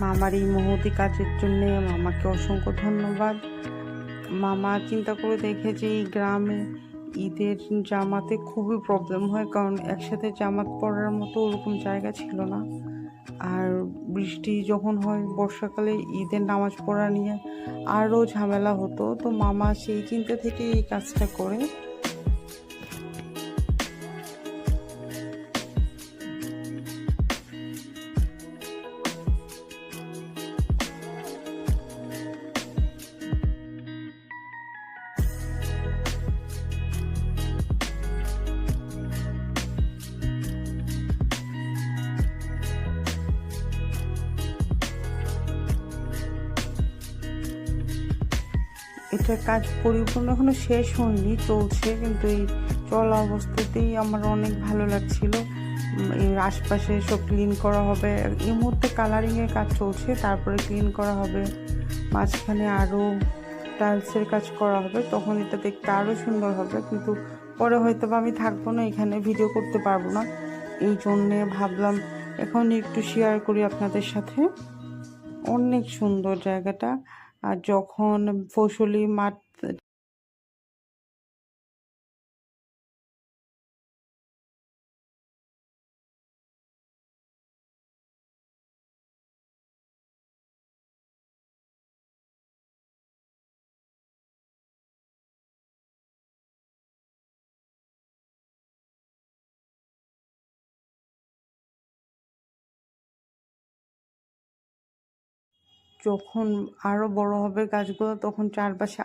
মামার এই মহতি কাজের জন্যে মামাকে অসংখ্য ধন্যবাদ। মামা চিন্তা করে দেখেছে এই গ্রামে ঈদের জামাতে খুবই প্রবলেম হয়, কারণ একসাথে জামাত পরার মতো ওরকম জায়গা ছিল না। আর বৃষ্টি যখন হয়, বর্ষাকালে ঈদের নামাজ পড়া নিয়ে আরও ঝামেলা হতো। তো মামা সেই চিন্তা থেকে এই কাজটা করে এটার কাজ পরিপূর্ণ এখনও শেষ হয়নি, চলছে, কিন্তু এই চলা অবস্থাতেই আমার অনেক ভালো লাগছিল। এর আশপাশে সব ক্লিন করা হবে। এই মুহূর্তে কালারিংয়ের কাজ চলছে, তারপরে ক্লিন করা হবে। মাঝখানে আরও টাইলসের কাজ করা হবে, তখন এটা দেখতে আরও সুন্দর হবে, কিন্তু পরে হয়তো বা আমি থাকব না, এখানে ভিডিও করতে পারব না। এই জন্যে ভাবলাম এখন একটু শেয়ার করি আপনাদের সাথে। অনেক সুন্দর জায়গাটা। আর যখন ফসলি মাঠ যখন আরও বড় হবে গাছগুলো তখন চারপাশে